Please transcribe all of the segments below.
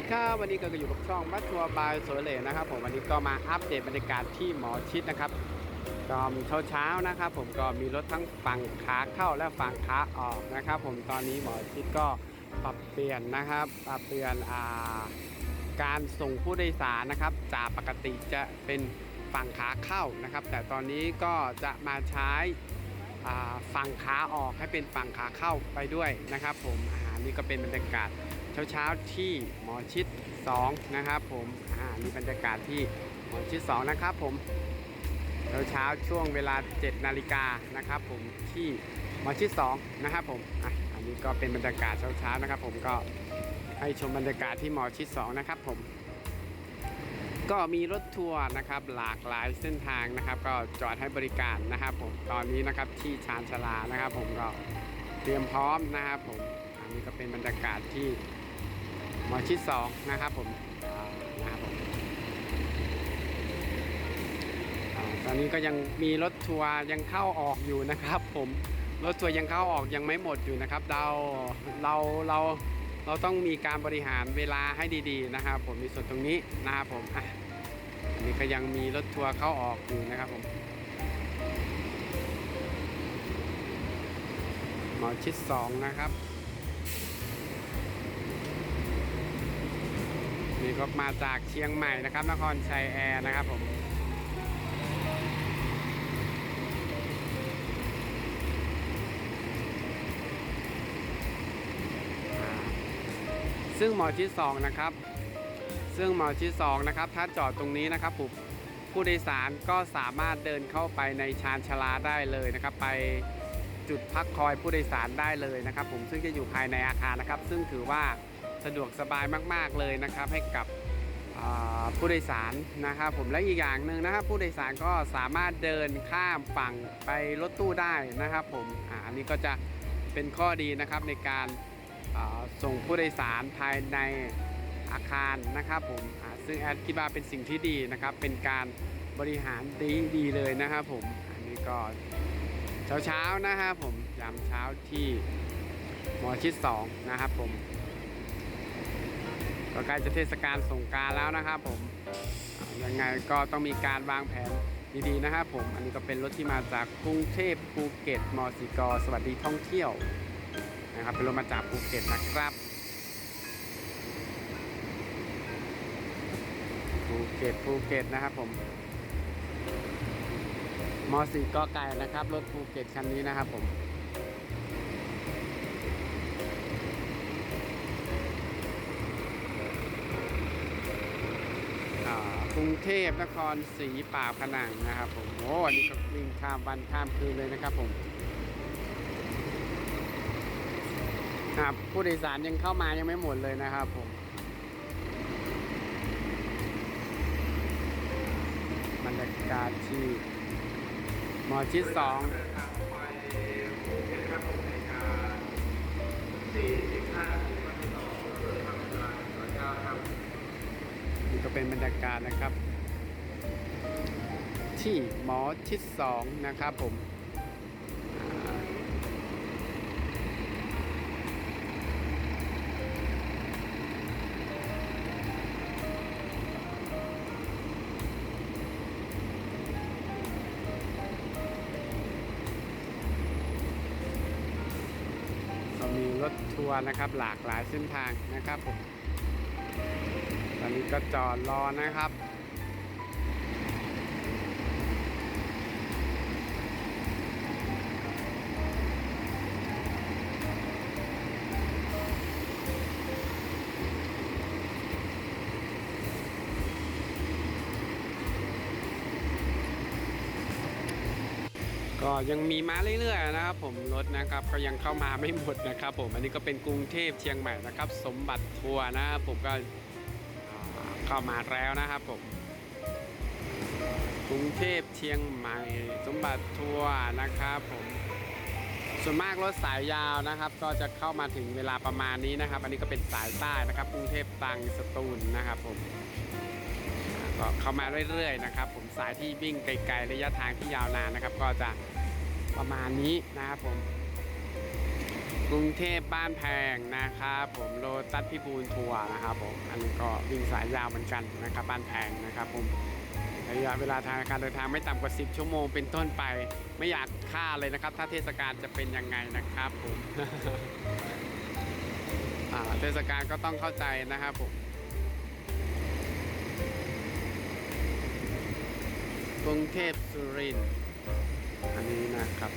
ดีครับวันนี้ก็อยู่กับช่องมัทัวร์บายสวยเหลนะครับ ผมวันนี้ก็มาอัปเดตบรรยากาศที่หมอชิดนะครับตอนเช้าๆนะครับ ผมก็มีรถทั้งฝั่งขาเข้าและฝั่งขาออกนะครับ ผมตอนนี้หมอชิดก็ปรับเปลี่ยนนะครับ ปรับเปลี่ยนาการส่งผู้โดยสารนะครับ จากปกติจะเป็นฝั่งขาเข้านะครับ แต่ตอนนี้ก็จะมาใช้ฝั่งขาออกให้เป็นฝั่งขาเข้าไปด้วยนะครับ ผมอานี่ก็เป็นบรรยากาศ เช้าๆที่หมอชิด 2 นะครับผมอ่านี่บรรยากาศที่หมอชิด 2 นะครับผมเช้าๆช่วงเวลา 7 นาฬิกานะครับผมที่หมอชิด 2 นะครับผมอะอันนี้ก็เป็นบรรยากาศเช้าๆนะครับผมก็ให้ชมบรรยากาศที่หมอชิด 2 นะครับผม ก็มีรถทัวร์นะครับหลากหลายเส้นทางนะครับ ก็จอดให้บริการนะครับผมตอนนี้นะครับที่ชานชาลานะครับ ผมก็เตรียมพร้อมนะครับผมอันนี้ก็เป็นบรรยากาศที่ หมอชิดสองนะครับผมนะครับผมอตอนนี้ก็ยังมีรถทัวร์ยังเข้าออกอยู่นะครับ ผมรถทัวร์ยังเข้าออกยังไม่หมดอยู่นะครับ เราเราเราเราต้องมีการบริหารเวลาให้ดีๆนะครับ ผมในส่วนตรงนี้นะครับผมอะอันนี้ก็ยังมีรถทัวร์เข้าออกอยู่นะครับผมหมอชิดสองนะครับ นี่ก็มาจากเชียงใหม่นะครับ นครชัยแอร์นะครับผมซึ่งหมอที่สองนะครับ ซึ่งหมอที่สองนะครับ ถ้าจอดตรงนี้นะครับผมผู้โดยสารก็สามารถเดินเข้าไปในชานชาลาได้เลยนะครับ ไปจุดพักคอยผู้โดยสารได้เลยนะครับ ผมซึ่งจะอยู่ภายในอาคารนะครับ ซึ่งถือว่า สะดวกสบายมาก ๆเลยนะครับ ให้กับผู้โดยสารนะครับผมและอีกอย่างหนึ่งนะครับ ผู้โดยสารก็สามารถเดินข้ามฝั่งไปรถตู้ได้นะครับ ผมอ,อันนี้ก็จะเป็นข้อดีนะครับในการาส่งผู้โดยสารภายในอาคารนะครับผมซึ่งแอดคิดว่าเป็นสิ่งที่ดีนะครับ เป็นการบริหารดีดีเลยนะครับผมอันนี้ก็เช้าๆนะครับผมยามเช้าที่หมอชิด2นะครับผม ก็ใกล้จะเทศกาลสงการแล้วนะครับผมยังไงก็ต้องมีการวางแผนดีๆนะครับผมอันนี้ก็เป็นรถที่มาจากกรุงเทพภูเก็ตมอสิกอสวัสดีท่องเที่ยวนะครับเป็นรถมาจากภูเก็ตนะครับภูเก็ตภูเก็ตนะครับผมมอสีกอไก่นะครับรถภูเก็ตคันนี้นะครับผม กรุงเทพนครศรีป่าพนังนะครับผมโอ้อันนี้ก็วิ่งข้ามวันข้ามคืนเลยนะครับผมครับผู้โดยสารยังเข้ามายังไม่หมดเลยนะครับผม บรรยากาศที่หมอชิดสองนี่ก็ เป็นบรรยากาศนะครับ ที่หมอชิดสองนะครับผมอ่าก็มีรถทัวร์นะครับหลากหลายเส้นทางนะครับผม นี้ก็จอดรอนะครับ ก็ยังมีมาเรื่อยๆนะครับ ผมรถนะครับก็ยังเข้ามาไม่หมดนะครับ ผมอันนี้ก็เป็นกรุงเทพเชียงใหม่นะครับ สมบัติทัวร์นะครับผมก็ เข้ามาแล้วนะครับผมกรุงเทพเชียงใหม่ สมบัติทัวร์นะครับผมส่วนมากรถสายยาวนะครับ ก็จะเข้ามาถึงเวลาประมาณนี้นะครับ อันนี้ก็เป็นสายใต้นะครับกรุงเทพตังสตูลนะครับผมก็เข้ามาเรื่อยๆนะครับ ผมสายที่วิ่งไกลๆระยะทางที่ยาวนานนะครับ ก็จะประมาณนี้นะครับผม กรุงเทพบ้านแพงนะครับผมโลตัสพิบูลทัวร์นะครับผมอันนี้ก็วิ่งสายยาวเหมือนกันนะครับบ้านแพงนะครับผมระยะเวลาทางการเดินทางไม่ต่ำกว่า 10 ชั่วโมงเป็นต้นไป ไม่อยากค่าเลยนะครับ ถ้าเทศกาลจะเป็นยังไงนะครับผมเทศกาลก็ต้องเข้าใจนะครับผมกรุงเทพสุรินทร์อันนี้นะครับ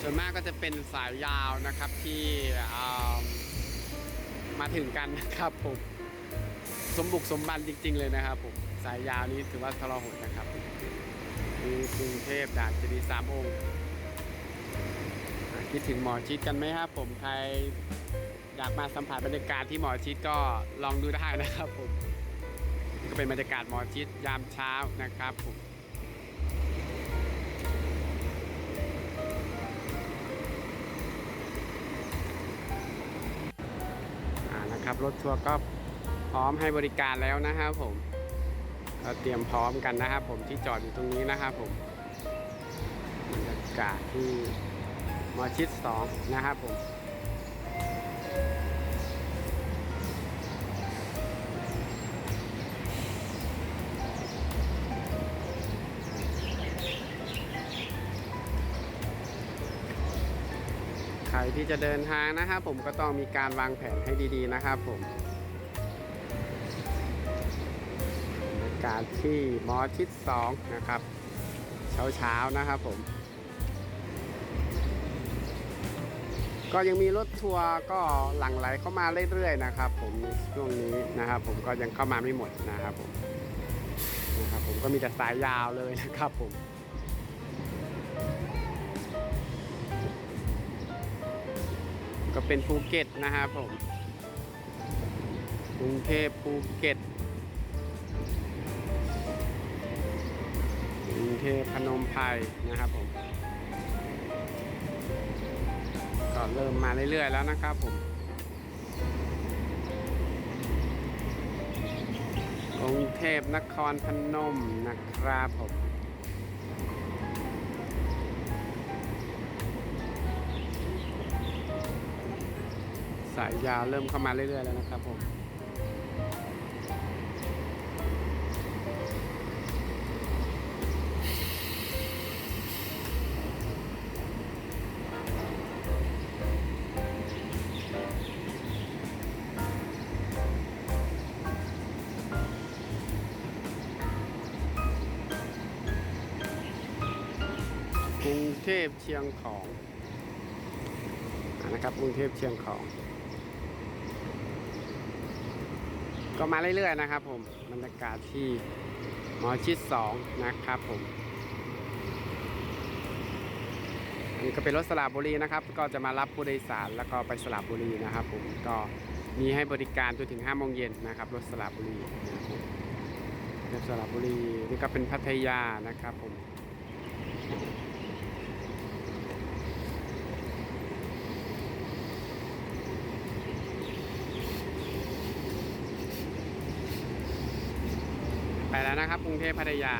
ส่วนมากก็จะเป็นสายยาวนะครับที่มาถึงกันนะครับผมสมบุกสมบันจริง ๆ เลยนะครับผมสายยาวนี้ถือว่าทรหดนะครับมีกรุงเทพด่านเจดีย์สามองค์คิดถึงหมอชิดกันไหมครับผมใครอยากมาสัมผัสบรรยากาศที่หมอชิดก็ลองดูได้นะครับผมก็เป็นบรรยากาศหมอชิดยามเช้านะครับผม นะครับ รถทัวร์ก็พร้อมให้บริการแล้วนะครับผมเราเตรียมพร้อมกันนะครับผมที่จอดอยู่ตรงนี้นะครับผมบรรยากาศที่มอชิด2นะครับผม รที่จะเดินทางนะครับผมก็ต้องมีการวางแผนให้ดีๆนะครับผมบรรยากาศที่มอชิด2นะครับ เช้าๆนะครับผมก็ยังมีรถทัวร์ก็หลั่งไหลเข้ามาเรื่อยๆนะครับ ผมช่วงนี้นะครับ ผมก็ยังเข้ามาไม่หมดนะครับผมนะครับผมก็มีแต่สายยาวเลยนะครับผม ก็เป็นภูเก็ตนะครับผมกรุงเทพภูเก็ตกรุงเทพพนมไพรนะครับผมก็เริ่มมาเรื่อยๆแล้วนะครับผมกรุงเทพนครพนมนะครับผม สายยาวเริ่มเข้ามาเรื่อยๆแล้วนะครับผมกรุงเทพเชียงของนะครับกรุงเทพเชียงของ ก็มาเรื่อยๆนะครับ ผมบรรยากาศที่หมอชิด2นะครับผมอันนี้ก็เป็นรถสระบุรีนะครับ ก็จะมารับผู้โดยสารแล้วก็ไปสระบุรีนะครับ ผมก็มีให้บริการจนถึง5โมงเย็นนะครับ รถสระบุรีนะครับสระบุรีนี่ก็เป็นพัทยานะครับผม แล้วนะครับกรุงเทพพัทยา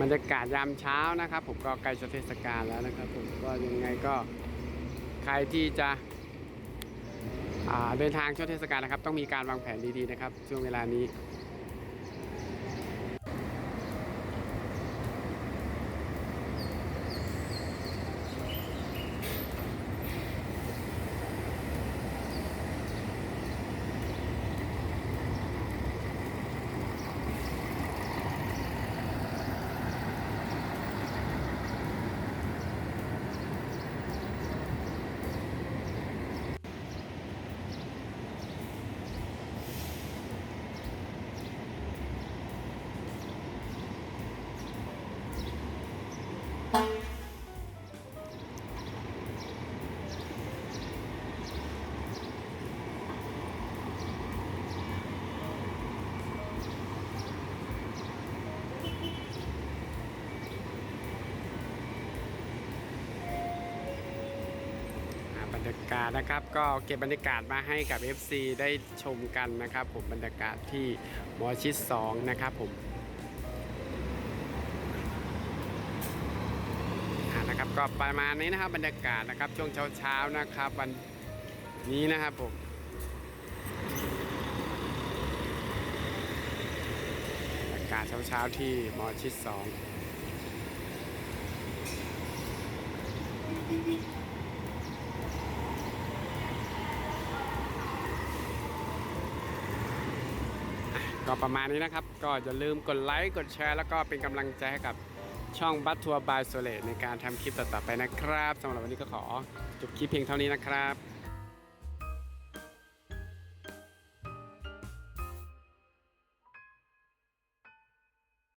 บรรยากาศยามเช้านะครับ ผมก็ใกล้จะเทศกาลแล้วนะครับ ผมก็ยังไงก็ใครที่จะเดินทางช่วงเทศกาลนะครับ ต้องมีการวางแผนดีๆนะครับ ช่วงเวลานี้ รยากาศนะครับ ก็เก็บบรรยากาศมาให้กับ FC ได้ชมกันนะครับ ผมบรรยากาศที่หมอชิด2นะครับผมนะครับก็ประมาณนี้นะครับบรรยากาศนะครับช่วงเช้าๆนะครับวันนี้นะครับผมบรรยากาศเช้าๆที่หมอชิด2 ก็ประมาณนี้นะครับ ก็อย่าลืมกดไลค์กดแชร์ แล้วก็เป็นกำลังใจให้กับช่องบัตทัวร์บายโซเลตในการทำคลิปต่อๆไปนะครับสำหรับวันนี้ก็ขอจบคลิปเพียงเท่านี้นะครับ